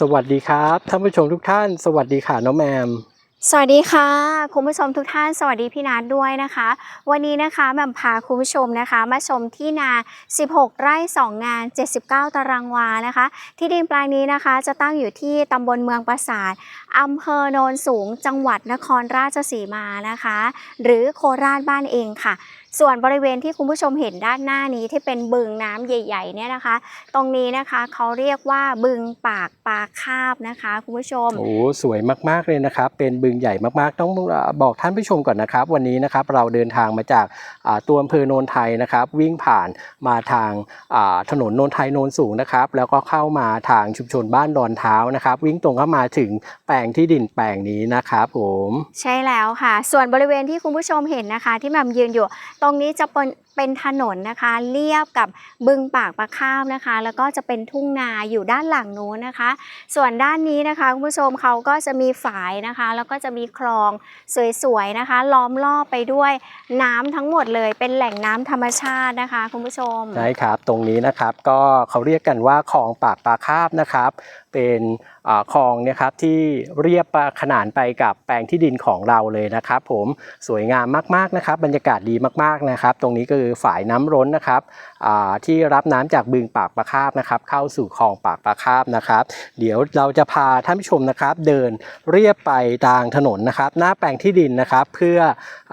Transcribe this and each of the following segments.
สวัสดีครับท่านผู้ชมทุกท่าน สวัสดีค่ะน้องแมม สวัสดีค่ะ คุณผู้ชมทุกท่าน สวัสดีพี่นัทด้วยนะคะ วันนี้นะคะแหม่มพาคุณผู้ชมนะคะ มาชมที่นา 16 ไร่ 2 งาน 79 ตารางวานะคะ ที่ดินแปลงนี้นะคะ จะตั้งอยู่ที่ตำบลเมืองปราสาทอำเภอโนนสูง จังหวัดนครราชสีมานะคะ หรือโคราชบ้านเองค่ะ ส่วนบริเวณที่คุณผู้ชมเห็นด้านหน้านี้ที่เป็นบึงน้ำใหญ่ ๆ เนี่ยนะคะ ตรงนี้นะคะเขาเรียกว่าบึงปากปลาคาบนะคะคุณผู้ชมโอ้สวยมากๆเลยนะครับ เป็นบึงใหญ่มากๆ ต้องบอกท่านผู้ชมก่อนนะครับ วันนี้นะครับเราเดินทางมาจากอ่าตัวอำเภอโนนไทยนะครับ วิ่งผ่านมาทางอ่าถนนโนนไทยโนนสูงนะครับ แล้วก็เข้ามาทางชุมชนบ้านดอนเท้านะครับ วิ่งตรงเข้ามาถึงแปลงที่ดินแปลงนี้นะครับผม ใช่แล้วค่ะ ส่วนบริเวณที่คุณผู้ชมเห็นนะคะ ที่แหม่มยืนอยู่ตรงนี้จะเป็น เป็นถนนนะคะ เรียบกับบึงปากปลาข้ามนะคะ แล้วก็จะเป็นทุ่งนาอยู่ด้านหลังนู้นนะคะ ส่วนด้านนี้นะคะคุณผู้ชมเขาก็จะมีฝายนะคะ แล้วก็จะมีคลองสวยๆนะคะ ล้อมรอบไปด้วยน้ำทั้งหมดเลย เป็นแหล่งน้ำธรรมชาตินะคะคุณผู้ชมใช่ครับ ตรงนี้นะครับก็เขาเรียกกันว่าคลองปากปลาคาบนะครับ เป็นอคลองเนะครับที่เรียบขนานไปกับแปลงที่ดินของเราเลยนะครับ ผมสวยงามมากๆนะครับ บรรยากาศดีมากๆนะครับ ตรงนี้ก็คือฝายน้ำร้นนะครับที่รับน้ำจากบึงปากปลาคาบนะครับ เข้าสู่คลองปากปลาคาบนะครับ เดี๋ยวเราจะพาท่านผู้ชมนะครับ เดินเรียบไปทางถนนนะครับ หน้าแปลงที่ดินนะครับ เพื่อ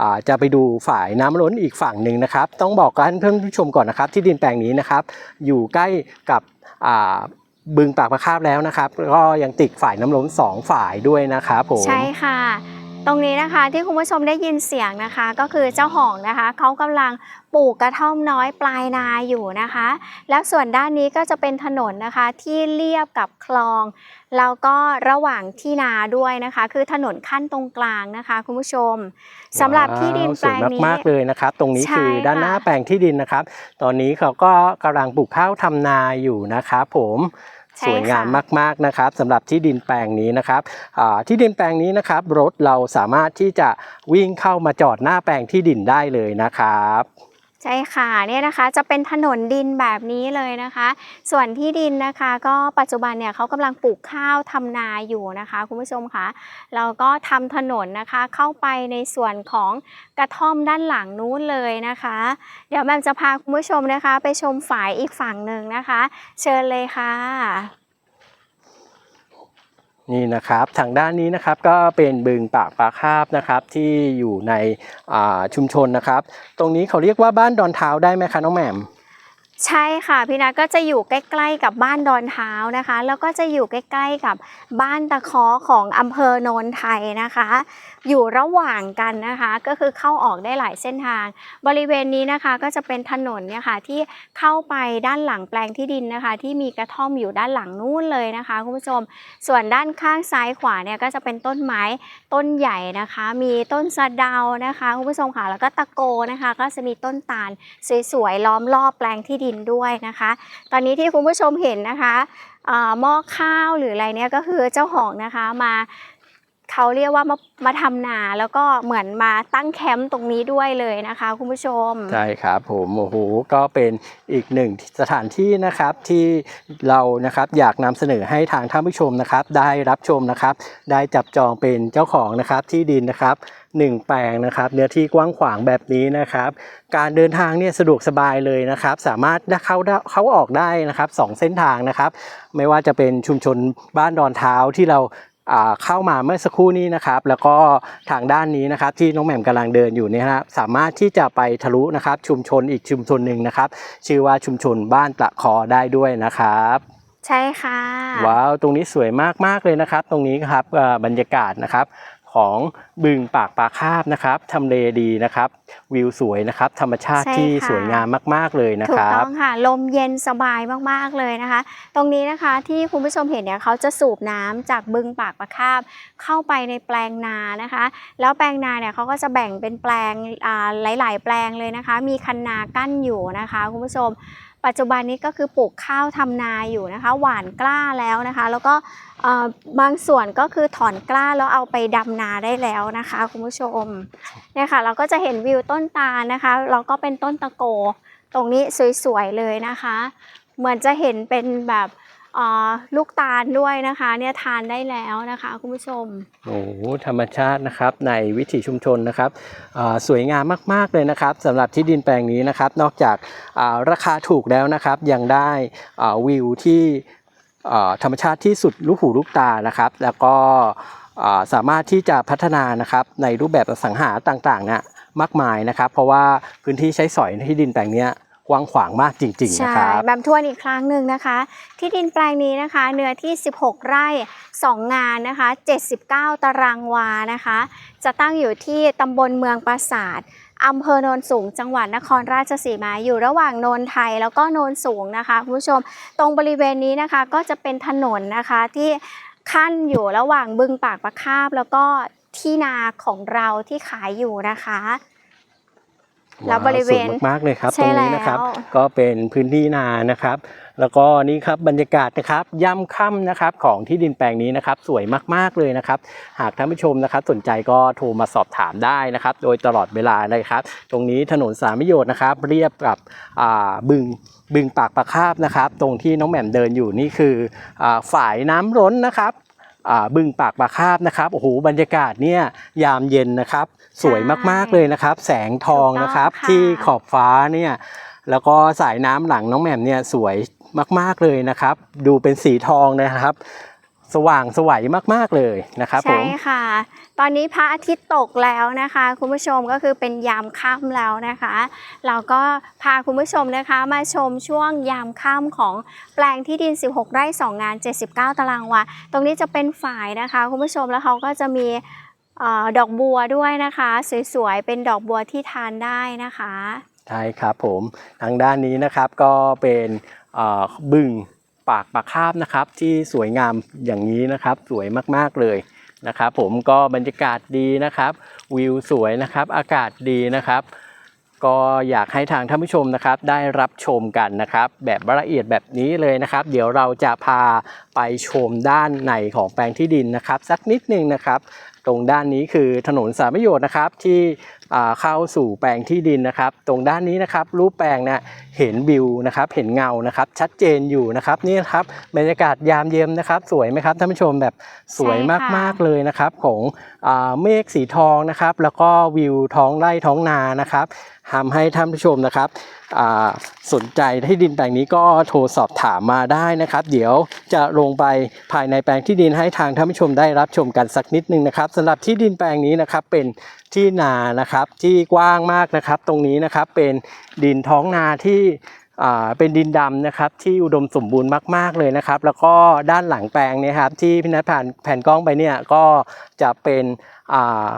อจะไปดูฝายน้ำล้นอีกฝั่งหนึ่งนะครับ ต้องบอกกันเพื่อนผู้ชมก่อนนะครับ ที่ดินแปลงนี้นะครับ อยู่ใกล้กับบึงปากปลาคาบแล้วนะครับ ก็ยังติดฝ่ายน้ำล้นสองฝ่ายด้วยนะครับผม ใช่ค่ะ ตรงนี้นะคะที่คุณผู้ชมได้ยินเสียงนะคะ ก็คือเจ้าของนะคะเขากำลังปลูกกระท่อมน้อยปลายนาอยู่นะคะ แล้วส่วนด้านนี้ก็จะเป็นถนนนะคะที่เลียบกับคลองแล้วก็ระหว่างที่นาด้วยนะคะ คือถนนขั้นตรงกลางนะคะ คุณผู้ชมสำหรับที่ดินว้าวแปลงสวยนี้มากๆเลยนะครับ ตรงนี้ใช่คือด้านหน้าค่ะแปลงที่ดินนะครับ ตอนนี้เขาก็กำลังปลูกข้าวทำนาอยู่นะครับผมใช่ สวยงามมากๆนะครับสำหรับที่ดินแปลงนี้นะครับที่ดินแปลงนี้นะครับ รถเราสามารถที่จะวิ่งเข้ามาจอดหน้าแปลงที่ดินได้เลยนะครับ ใช่ค่ะเนี่ยนะคะจะเป็นถนนดินแบบนี้เลยนะคะ ส่วนที่ดินนะคะก็ปัจจุบันเนี่ยเขากำลังปลูกข้าวทำนาอยู่นะคะคุณผู้ชมคะแล้วก็ทำถนนนะคะเข้าไปในส่วนของกระท่อมด้านหลังนู้นเลยนะคะ เดี๋ยวแมมจะพาคุณผู้ชมนะคะ ไปชมฝายอีกฝั่งหนึ่งนะคะ เชิญเลยค่ะ นี่นะครับทางด้านนี้นะครับก็เป็นบึงปากปลาคาบนะครับที่อยู่ในชุมชนนะครับ ตรงนี้เขาเรียกว่าบ้านดอนเท้าได้ไหมคะน้องแหม่มใช่ค่ะพี่นัทก็จะอยู่ใกล้ๆกับบ้านดอนเท้านะคะ แล้วก็จะอยู่ใกล้ๆกับบ้านตะเคอของอำเภอโนนไทยนะคะ อยู่ระหว่างกันนะคะ ก็คือเข้าออกได้หลายเส้นทาง บริเวณนี้นะคะก็จะเป็นถนนเนี่ยค่ะที่เข้าไปด้านหลังแปลงที่ดินนะคะ ที่มีกระท่อมอยู่ด้านหลังนู้นเลยนะคะคุณผู้ชม ส่วนด้านข้างซ้ายขวาเนี่ยก็จะเป็นต้นไม้ต้นใหญ่นะคะ มีต้นสะเดานะคะคุณผู้ชมค่ะแล้วก็ตะโกนะคะ ก็จะมีต้นตาลสวยๆล้อมรอบแปลงที่ดินด้วยนะคะ ตอนนี้ที่คุณผู้ชมเห็นนะคะหม้อข้าวหรืออะไรเนี่ยก็คือเจ้าของนะคะมา เขาเรียกว่ามามาทำนาแล้วก็เหมือนมาตั้งแคมป์ตรงนี้ด้วยเลยนะคะ คุณผู้ชม ใช่ครับผมโอ้โหก็เป็นอีกหนึ่งสถานที่นะครับที่เรานะครับอยากนำเสนอให้ทางท่านผู้ชมนะครับ ได้รับชมนะครับ ได้จับจองเป็นเจ้าของนะครับที่ดินนะครับหนึ่งแปลงนะครับ เนื้อที่กว้างขวางแบบนี้นะครับ การเดินทางเนี่ยสะดวกสบายเลยนะครับ สามารถเข้าได้เข้าออกได้นะครับสองเส้นทางนะครับ ไม่ว่าจะเป็นชุมชนบ้านดอนเท้าที่เราอ่า เข้ามาเมื่อสักครู่นี้นะครับ แล้วก็ทางด้านนี้นะครับที่น้องแหม่มกำลังเดินอยู่เนี่ยนะครับสามารถที่จะไปทะลุนะครับชุมชนอีกชุมชนหนึ่งนะครับ ชื่อว่าชุมชนบ้านตะคอได้ด้วยนะครับใช่ค่ะ ว้าว ตรงนี้สวยมาก ๆ เลยนะครับ ตรงนี้ครับเอ่อบรรยากาศนะครับ ของบึงปากปลาคาบนะครับทำเลดีนะครับ วิวสวยนะครับ ธรรมชาติใช่ที่ค่ะสวยงามมาก ๆ เลยนะถูคกรัต้บองค่ะ ลมเย็นสบายมาก ๆ เลยนะคะ ตรงนี้นะคะที่คุณผู้ชมเห็นเนี่ยเขาจะสูบน้ำจากบึงปากปะคาบเข้าไปในแปลงนานะคะ แล้วแปลงนาเนี่ยเขาก็จะแบ่งเป็นแปลงอ่าหลาย ๆ แปลงเลยนะคะ มีคันนากั้นอยู่นะคะคุณผู้ชมปัจจุบันนี้ก็คือปลูกข้าวทำนาอยู่นะคะ หว่านกล้าแล้วนะคะ แล้วก็เอ่อ บางส่วนก็คือถอนกล้าแล้วเอาไปดำนาได้แล้วนะคะคุณผู้ชมเนี่ยค่ะเราก็จะเห็นวิวต้นตาลนะคะแล้วก็เป็นต้นตะโก ตรงนี้สวยๆเลยนะคะ เหมือนจะเห็นเป็นแบบลูกตาลด้วยนะคะเนี่ยทานได้แล้วนะคะคุณผู้ชมโอ้โหธรรมชาตินะครับในวิถีชุมชนนะครับสวยงามมากๆเลยนะครับสำหรับที่ดินแปลงนี้นะครับ นอกจาการาคาถูกแล้วนะครับยังได้วิวที่ ธรรมชาติที่สุดลูกหูลูกตานะครับ แล้วก็สามารถที่จะพัฒนานะครับในรูปแบบสังหาต่างๆนะมากมายนะครับ เพราะว่าพื้นที่ใช้สอยในที่ดินแปลงนี้กว้างขวางมากจริงๆนะครับแบมทวนอีกครั้งหนึ่งนะคะ ที่ดินแปลงนี้นะคะ เนื้อที่ 16 ไร่ 2 งานนะคะ 79 ตารางวานะคะ จะตั้งอยู่ที่ตำบลเมืองปราสาท อำเภอโนนสูงจังหวัดนครราชสีมาอยู่ระหว่างโนนไทยแล้วก็โนนสูงนะคะคุณผู้ชมตรงบริเวณนี้นะคะก็จะเป็นถนนนะคะที่ขั้นอยู่ระหว่างบึงปากประคาบ แล้วก็ที่นาของเราที่ขายอยู่นะคะแล้วบริเวณว้าสวยมากๆเลยครับใช่ตรงนี้นะครับแล้วก็เป็นพื้นที่นานะครับ แล้วก็นี่ครับบรรยากาศนะครับย่ำค่ำนะครับของที่ดินแปลงนี้นะครับสวยมากๆเลยนะครับ หากท่านผู้ชมนะครับสนใจก็โทรมาสอบถามได้นะครับ โดยตลอดเวลาเลยครับ ตรงนี้ถนนสามประโยชน์นะครับ เรียบกับอ่าบึงบึงปากปะคาบนะครับ ตรงที่น้องแหม่มเดินอยู่นี่คืออาฝ่ายน้ำล้นนะครับอ่าบึงปากปะคาบนะครับโอ้โหบรรยากาศเนี่ยยามเย็นนะครับ สวยมากๆเลยนะครับ แสงทองนะครับถูกต้องค่ะที่ขอบฟ้าเนี่ย แล้วก็สายน้ำหลังน้องแหม่มเนี่ยสวยมากๆเลยนะครับ ดูเป็นสีทองนะครับ สว่างสวัยมากๆเลยนะครับผใช่ค่ะ ตอนนี้พระอาทิตย์ตกแล้วนะคะ คุณผู้ชมก็คือเป็นยามค่ำแล้วนะคะ เราก็พาคุณผู้ชมนะคะมาชมช่วงยามค่ำของแปลงที่ดิน 16 ไร่ 2 งาน 79 ตารางวาตรงนี้จะเป็นฝ่ายนะคะ คุณผู้ชมแล้วเขาก็จะมีออดอกบัวด้วยนะคะ สวยๆเป็นดอกบัวที่ทานได้นะคะ ใช่ครับผมทางด้านนี้นะครับก็เป็นบึงปากปากคาบนะครับ ที่สวยงามอย่างนี้นะครับ สวยมากๆเลยนะครับ ผมก็บรรยากาศดีนะครับ วิวสวยนะครับ อากาศดีนะครับ ก็อยากให้ทางท่านผู้ชมนะครับ ได้รับชมกันนะครับ แบบละเอียดแบบนี้เลยนะครับ เดี๋ยวเราจะพาไปชมด้านในของแปลงที่ดินนะครับ สักนิดหนึงนะครับ ตรงด้านนี้คือถนนสามประโยชน์นะครับที่อ่าเข้าสู่แปลงที่ดินนะครับ ตรงด้านนี้นะครับรูปแปลงเนี่ยเห็นวิวนะครับเห็นเงานะครับชัดเจนอยู่นะครับนี่นะครับบรรยากาศยามเย็นนะครับ สวยไหมครับท่านผู้ชมแบบสวยใช่ค่ะมากๆเลยนะครับของอ่าเมฆสีทองนะครับ แล้วก็วิวท้องไร่ท้องนานะครับทำให้ท่านผู้ชมนะครับอ่าสนใจที่ดินแปลงนี้ก็โทรสอบถามมาได้นะครับ เดี๋ยวจะลงไปภายในแปลงที่ดินให้ทางท่านผู้ชมได้รับชมกันสักนิดนึงนะครับสำหรับที่ดินแปลงนี้นะครับเป็นที่นานะครับที่กว้างมากนะครับ ตรงนี้นะครับเป็นดินท้องนาที่เป็นดินดำนะครับที่อุดมสมบูรณ์มาก ๆเลยนะครับ แล้วก็ด้านหลังแปลงเนี่ยครับที่พี่นัทผ่านแผ่นกล้องไปเนี่ยก็จะเป็น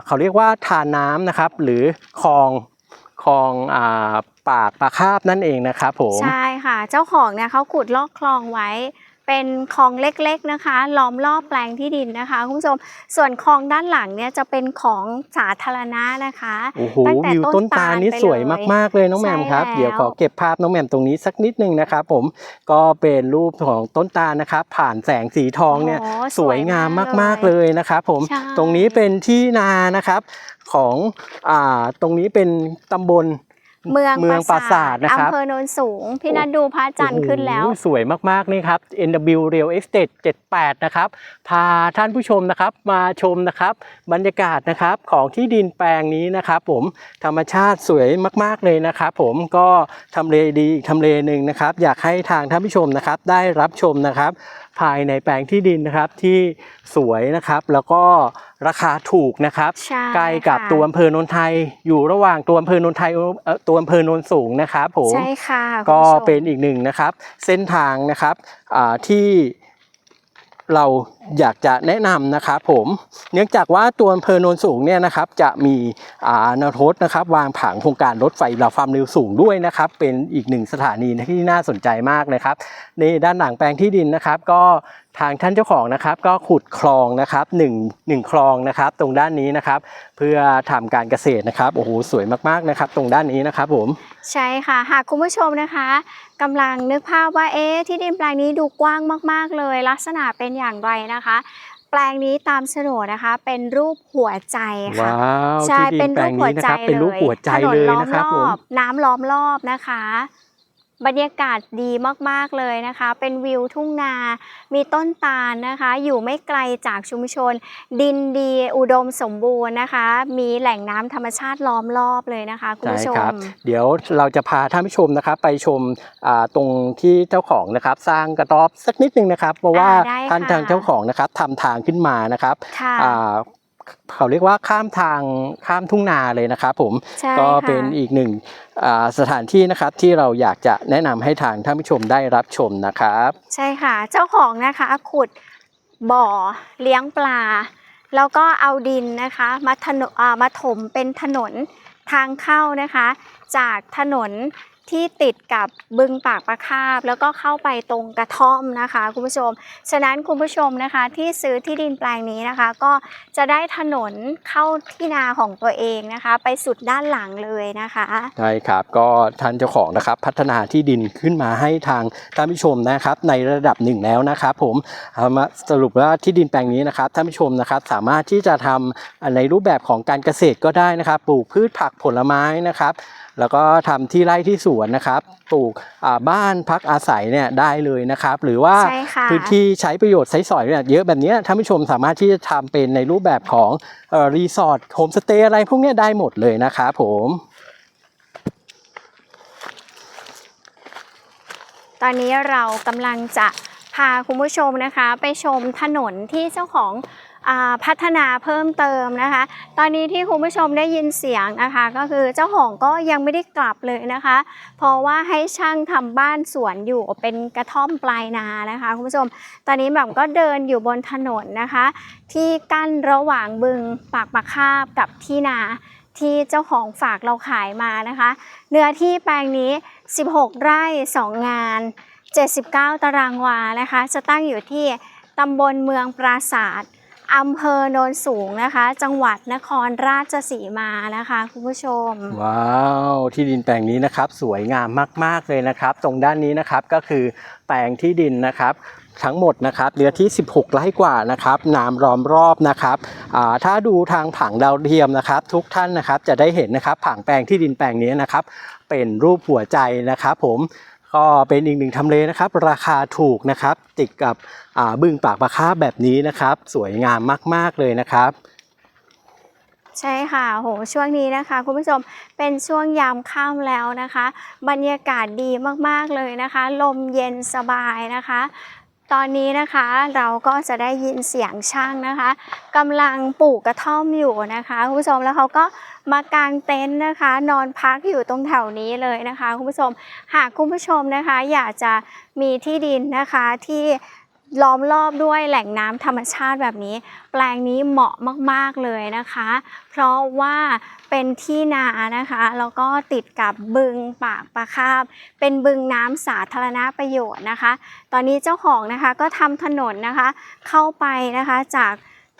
เขาเรียกว่าทานน้ำนะครับ หรือคลองคลองอ่า ปากปลาคาบนั่นเองนะครับผมใช่ค่ะ เจ้าของเนี่ยเขาขุดลอกคลองไว้ เป็นคลองเล็กๆนะคะ ล้อมรอบแปลงที่ดินนะคะคุณผู้ชมส่วนคลองด้านหลังเนี่ยจะเป็นของสาธารณะนะคะโอ้โหตั้งแต่วิวต้ต้นนตาลตาลนี่ไปสวยเลยมากๆเลยน้องแหม่มครับใช่แล้วเดี๋ยวขอเก็บภาพน้องแหม่มตรงนี้สักนิดนึงนะครับผมก็เป็นรูปของต้นตาลนะครับ ผ่านแสงสีทองเนี่ยโอ้สวยงามมากๆเลยนะครับผมใช่ตรงนี้เป็นที่นานะครับของอ่าตรงนี้เป็นตำบล เมืองเมืองปราสาทนะครับอำเภอโนนสูง พี่นัดดูพระจันทร์ขึ้นแล้วโอ้โหสวยมากๆนี่ครับ NW Real Estate 78 นะครับ พาท่านผู้ชมนะครับมาชมนะครับ บรรยากาศนะครับของที่ดินแปลงนี้นะครับ ผมธรรมชาติสวยมาก ๆเลยนะครับ ผมก็ทำเลดีอีกทำเลหนึ่งนะครับ อยากให้ทางท่านผู้ชมนะครับได้รับชมนะครับ ภายในแปลงที่ดินนะครับที่สวยนะครับ แล้วก็ราคาถูกนะครับใช่ใกล้กับค่ะ ตัวอำเภอโนนไทยอยู่ระหว่างตัวอำเภอโนนไทยเอ่อตัวอำเภอโนนสูงนะครับผม ใช่ค่ะก็คุณผู้ชม เป็นอีกหนึ่งนะครับ เส้นทางนะครับอ่าที่ เราอยากจะแนะนำนะครับผมเนื่องจากว่าตัวอำเภอโนนสูงเนี่ยนะครับจะมีอาแนวทดนะครับวางผังโครงการรถไฟราความเร็วสูงด้วยนะครับเป็นอีกหนึ่งสถานีที่น่าสนใจมากนะครับในด้านหลังแปลงที่ดินนะครับก็ทางท่านเจ้าของนะครับก็ขุดคลองนะครับหนึ่งหนึ่งคลองนะครับ ตรงด้านนี้นะครับ เพื่อทำการเกษตรนะครับโอ้โหสวยมากๆนะครับ ตรงด้านนี้นะครับผมใช่ค่ะหากคุณผู้ชมนะคะ กำลังนึกภาพว่าเอ๊ะที่ดินแปลงนี้ดูกว้างมาก ๆ เลย ลักษณะเป็นอย่างไรนะคะ แปลงนี้ตามโฉนดนะคะ เป็นรูปหัวใจค่ะว้าวใช่ที่ดิเป็นแปลรูงปหันี้วนะใจครับเป็นรูปหัวใจถนนเลยล้อมนะครับรผอมบน้ำล้อมรอบนะคะ บรรยากาศดีมากๆเลยนะคะ เป็นวิวทุ่งนา มีต้นตาลนะคะ อยู่ไม่ไกลจากชุมชน ดินดีอุดมสมบูรณ์นะคะ มีแหล่งน้ำธรรมชาติล้อมรอบเลยนะคะคุณใช่ผู้ชครัมบเดี๋ยวเราจะพาท่านผู้ชมนะครับไปชมอ่าตรงที่เจ้าของนะครับสร้างกระต๊อบสักนิดนึงนะครับ เพราะว่าอ่าได้ท่านค่ะทางเจ้าของนะครับทำทางขึ้นมานะครับค่ะอ่า เขาเรียกว่าข้ามทางข้ามทุ่งนาเลยนะครับผมใช่ก็ค่ะเป็นอีกหนึ่งอ่าสถานที่นะครับที่เราอยากจะแนะนำให้ทางท่านผู้ชมได้รับชมนะครับ ใช่ค่ะเจ้าของนะคะขุดบ่อเลี้ยงปลา แล้วก็เอาดินนะคะมาถนนอ่ามาถมเป็นถนนทางเข้านะคะ จากถนน ที่ติดกับบึงปากปลาคาบ แล้วก็เข้าไปตรงกระท่อมนะคะคุณผู้ชม ฉะนั้นคุณผู้ชมนะคะที่ซื้อที่ดินแปลงนี้นะคะ ก็จะได้ถนนเข้าที่นาของตัวเองนะคะ ไปสุดด้านหลังเลยนะคะใช่ครับก็ท่านเจ้าของนะครับพัฒนาที่ดินขึ้นมาให้ทางท่านผู้ชมนะครับ ในระดับหนึ่งแล้วนะครับ ผมเอามาสรุปว่าที่ดินแปลงนี้นะครับท่านผู้ชมนะครับสามารถที่จะทำในรูปแบบของการเกษตรก็ได้นะครับ ปลูกพืชผักผลไม้นะครับ แล้วก็ทำที่ไร่ที่สวนนะครับปลูกอ่าบ้านพักอาศัยเนี่ยได้เลยนะครับ หรือว่าใช่ค่ะพื้นที่ใช้ประโยชน์ใช้สอยเนี่ยเยอะแบบเนี้ยท่านผู้ชมสามารถที่จะทำเป็นในรูปแบบของเอ่อรีสอร์ทโฮมสเตย์อะไรพวกเนี้ยได้หมดเลยนะครับผมตอนนี้เรากำลังจะพาคุณผู้ชมนะคะ ไปชมถนนที่เจ้าของอา พัฒนาเพิ่มเติมนะคะ ตอนนี้ที่คุณผู้ชมได้ยินเสียงนะคะ ก็คือเจ้าของก็ยังไม่ได้กลับเลยนะคะ เพราะว่าให้ช่างทำบ้านสวนอยู่เป็นกระท่อมปลายนานะคะคุณผู้ชม ตอนนี้แบบก็เดินอยู่บนถนนนะคะ ที่กั้นระหว่างบึงปากปะคาบกับที่นาที่เจ้าของฝากเราขายมานะคะ เนื้อที่แปลงนี้ 16 ไร่ 2 งาน 79 ตารางวานะคะ จะตั้งอยู่ที่ตำบลเมืองปราศาสตร์ อำเภอโนนสูงนะคะ จังหวัดนครราชสีมานะคะคุณผู้ชม ว้าวที่ดินแปลงนี้นะครับสวยงามมาก ๆ เลยนะครับ ตรงด้านนี้นะครับก็คือแปลงที่ดินนะครับทั้งหมดนะครับเรือที่ 16 ไร่กว่านะครับน้ำล้อมรอบนะครับถ้าดูทางผังดาวเทียมนะครับ ทุกท่านนะครับจะได้เห็นนะครับผังแปลงที่ดินแปลงนี้นะครับ เป็นรูปหัวใจนะครับผม ก็เป็นอีกหนึ่งทำเลนะครับ ราคาถูกนะครับ ติดกับบึงปากปลาคาแบบนี้นะครับ สวยงามมาก ๆ เลยนะครับใช่ค่ะโหช่วงนี้นะคะ คุณผู้ชมเป็นช่วงยามค่ำแล้วนะคะ บรรยากาศดีมากๆเลยนะคะ ลมเย็นสบายนะคะ ตอนนี้นะคะเราก็จะได้ยินเสียงช่างนะคะกำลังปลูกกระท่อมอยู่นะคะคุณผู้ชมแล้วเขาก็มากางเต็นท์นะคะ นอนพักอยู่ตรงแถวนี้เลยนะคะคุณผู้ชมหากคุณผู้ชมนะคะ อยากจะมีที่ดินนะคะที่ ล้อมรอบด้วยแหล่งน้ำธรรมชาติแบบนี้ แปลงนี้เหมาะมากๆเลยนะคะ เพราะว่าเป็นที่นานะคะแล้วก็ติดกับบึงปากปลาคาบ เป็นบึงน้ำสาธารณประโยชน์นะคะ ตอนนี้เจ้าของนะคะก็ทำถนนนะคะ เข้าไปนะคะจาก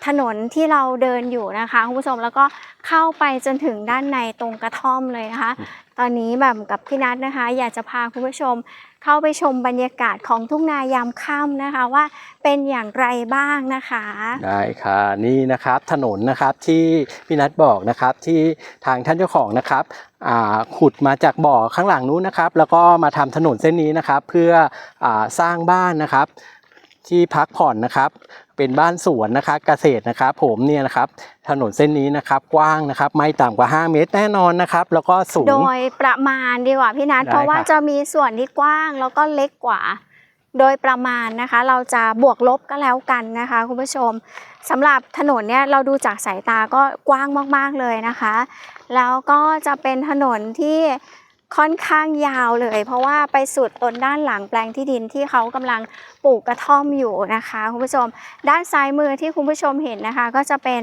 ถนนที่เราเดินอยู่นะคะคุณผู้ชมแล้วก็เข้าไปจนถึงด้านในตรงกระท่อมเลยนะคะ ตอนนี้แบบกับพี่นัทนะคะ อยากจะพาคุณผู้ชม เข้าไปชมบรรยากาศของทุ่งนายามค่ำนะคะว่าเป็นอย่างไรบ้างนะคะ ได้ค่ะนี่นะครับถนนนะครับที่พี่นัทบอกนะครับที่ทางท่านเจ้าของนะครับขุดมาจากบ่อข้างหลังนู้นนะครับ แล้วก็มาทำถนนเส้นนี้นะครับ เพื่ออสร้างบ้านนะครับ ที่พักผ่อนนะครับ เป็นบ้านสวนนะครับเกษตรนะครับผมเนี่ยนะครับถนนเส้นนี้นะครับกว้างนะครับไม่ต่ำกว่า 5 เมตรแน่นอนนะครับ แล้วก็สูง โดยประมาณดีกว่าพี่นัทได้เพราะว่าครับจะมีส่วนที่กว้างแล้วก็เล็กกว่า โดยประมาณนะคะ เราจะบวกลบก็แล้วกันนะคะคุณผู้ชมสำหรับถนนเนี่ยเราดูจากสายตาก็กว้างมากๆเลยนะคะ แล้วก็จะเป็นถนนที่ ค่อนข้างยาวเลย เพราะว่าไปสุดตนด้านหลังแปลงที่ดินที่เขากำลังปลูกกระท่อมอยู่นะคะคุณผู้ชม ด้านซ้ายมือที่คุณผู้ชมเห็นนะคะ ก็จะเป็น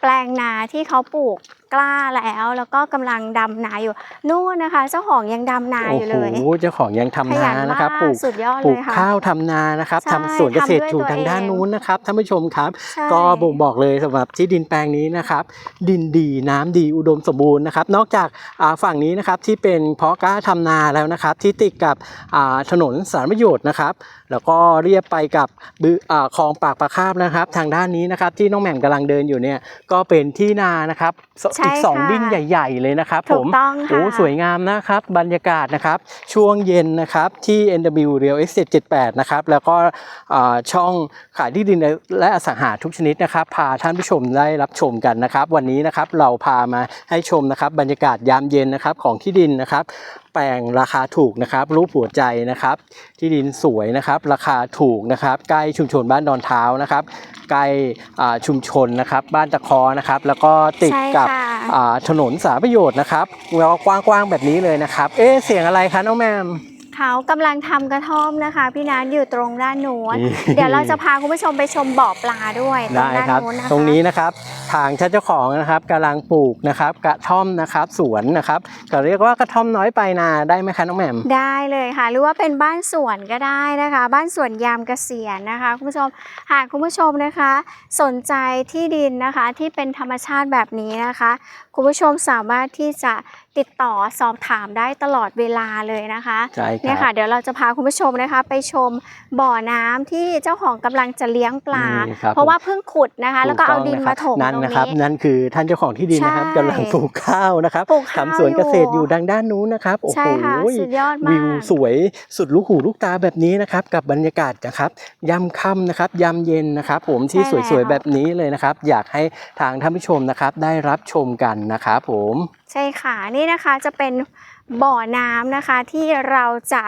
แปลงนาที่เขาปลูก กล้าแล้ว แล้วก็กำลังดำนาอยู่นู่นนะคะ เจ้าของยังดำนาโอ้อยู่โหเลยเจ้าของยังทำขนายันนะครับมากปลูกสุดยอดปลูเลกยค่ะ ข้าวทำนานะครับใช่ทำสวนเกษตรทำด้วยอยู่ทางด้านตัวเองนู้นนะครับท่านผู้ชมครับ ใช่ ก็บ่งบอกเลยสำหรับที่ดินแปลงนี้นะครับ ดินดีน้ำดีอุดมสมบูรณ์นะครับ นอกจากอ่าฝั่งนี้นะครับที่เป็นเพาะกล้าทำนาแล้วนะครับ ที่ติดกับอ่าถนนสารประโยชน์นะครับ แล้วก็เรียบไปกับบึอ่าคลองปากปลาคาบนะครับ ทางด้านนี้นะครับที่น้องแหม่มกำลังเดินอยู่เนี่ยก็ก็เป็นที่นานะครับสใช่อีกสองค่ะดิ้งใหญ่ ๆ เลยนะครับถูผกมต้องค่ะโอ้สวยงามนะครับบรรยากาศนะครับ ช่วงเย็นนะครับที่ NW Real Estate 78 นะครับ แล้วก็อ่าช่องขายที่ดินและอสังหาทุกชนิดนะครับ พาท่านผู้ชมได้รับชมกันนะครับ วันนี้นะครับเราพามาให้ชมนะครับบรรยากาศยามเย็นนะครับของที่ดินนะครับ แปลงราคาถูกนะครับรูปหัวใจนะครับ ที่ดินสวยนะครับ ราคาถูกนะครับใกล้ชุมชนบ้านดอนเท้านะครับใกล้อ่าชุมชนนะครับ บ้านตะคอนะครับ แล้วก็ติดใช่กับค่ะอ่าถนนสาประโยชน์นะครับแล้วก็กว้างๆแบบนี้เลยนะครับ เอ๊ะเสียงอะไรคะน้องแมม เขากำลังทำกระท่อมนะคะ พี่นัทอยู่ตรงด้านนู้นนี่เดี๋ยวเราจะพาคุณผู้ชมไปชมบ่อปลาด้วยตรงได้ด้านครับนู้นนะคะตรงนี้นะครับทางเจ้าของนะครับกำลังปลูกนะครับ กระท่อมนะครับสวนนะครับก็เรียกว่ากระท่อมน้อยไปนาได้ไหมคะน้องแหม่มได้เลยค่ะ หรือว่าเป็นบ้านสวนก็ได้นะคะ บ้านสวนยามเกษียณนะคะคุณผู้ชมหากคุณผู้ชมนะคะ สนใจที่ดินนะคะที่เป็นธรรมชาติแบบนี้นะคะ คุณผู้ชมสามารถที่จะ ติดต่อสอบถามได้ตลอดเวลาเลยนะคะใช่คเนี่ยรัค่ะบเดี๋ยวเราจะพาคุณผู้ชมนะคะ ไปชมบ่อน้ำที่เจ้าของกำลังจะเลี้ยงปลานี่ครับ เพราะว่าเพิ่งขุดนะคะ แล้วก็เอาดินมาถมนั่นตรงนะครับนี้ นั่นคือท่านเจ้าของที่ดินนะครับใช่กำลังปลูกข้าวนะครับปลูกข้าวทำสวนเกษตรออยู่ยู่ดังด้านนู้นนะครับโอ้ใช่โหค่ะสุดยอดมาก วิวสวยสุดลูกหูลูกตาแบบนี้นะครับกับบรรยากาศนะครับยามค่ำนะครับยามเย็นนะครับ ผมที่ใช่สวยแล้วๆแบบนี้เลยนะครับ อยากให้ทางท่านผู้ชมนะครับได้รับชมกันนะครับผม ใช่ค่ะนี่นะคะจะเป็นบ่อน้ำนะคะที่เราจะ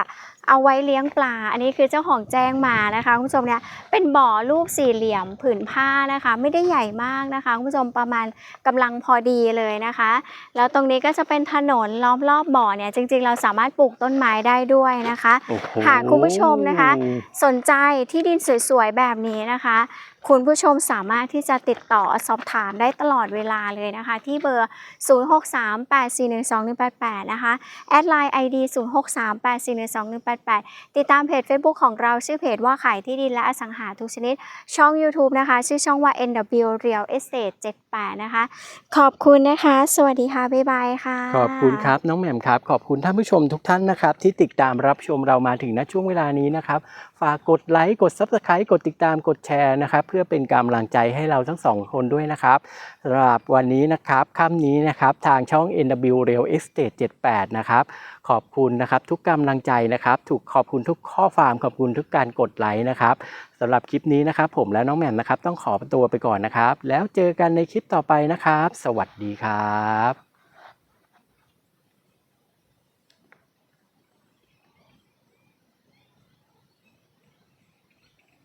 เอาไว้เลี้ยงปลา อันนี้คือเจ้าของแจ้งมานะคะคุณผู้ชมเนี่ยเป็นบ่อรูปสี่เหลี่ยมผืนผ้านะคะ ไม่ได้ใหญ่มากนะคะคุณผู้ชมประมาณกำลังพอดีเลยนะคะ แล้วตรงนี้ก็จะเป็นถนนล้อมรอบบ่อเนี่ยจริง ๆ เราสามารถปลูกต้นไม้ได้ด้วยนะคะโอ้โหหากคุณผู้ชมนะคะ สนใจที่ดินสวยๆแบบนี้นะคะ คุณผู้ชมสามารถที่จะติดต่อสอบถามได้ตลอดเวลาเลยนะคะ ที่เบอร์ 0638412188 นะคะ แอดไลน์ ID 0638412188 ติดตามเพจ Facebook ของเราชื่อเพจว่าขายที่ดินและอสังหาทุกชนิด ช่อง YouTube นะคะ ชื่อช่องว่า NW Real Estate 78 นะคะ ขอบคุณนะคะ สวัสดีค่ะ บ๊ายบายค่ะ ขอบคุณครับน้องแหม่มครับ ขอบคุณท่านผู้ชมทุกท่านนะครับ ที่ติดตามรับชมเรามาถึงณช่วงเวลานี้นะครับ ฝากกดไลค์ กด Subscribe กดติดตาม กดแชร์นะครับพื่อเป็นกำลังใจให้เราทั้งสองคนด้วยนะครับสำหรับวันนี้นะครับค่ำนี้นะครับทางช่อง NW Real Estate 78 นะครับ ขอบคุณนะครับทุกกำลังใจนะครับถูกขอบคุณทุกข้อความขอบคุณทุกการกดไลค์นะครับสำหรับคลิปนี้นะครับ ผมและน้องแหม่มนะครับ ต้องขอตัวไปก่อนนะครับ แล้วเจอกันในคลิปต่อไปนะครับ สวัสดีครับ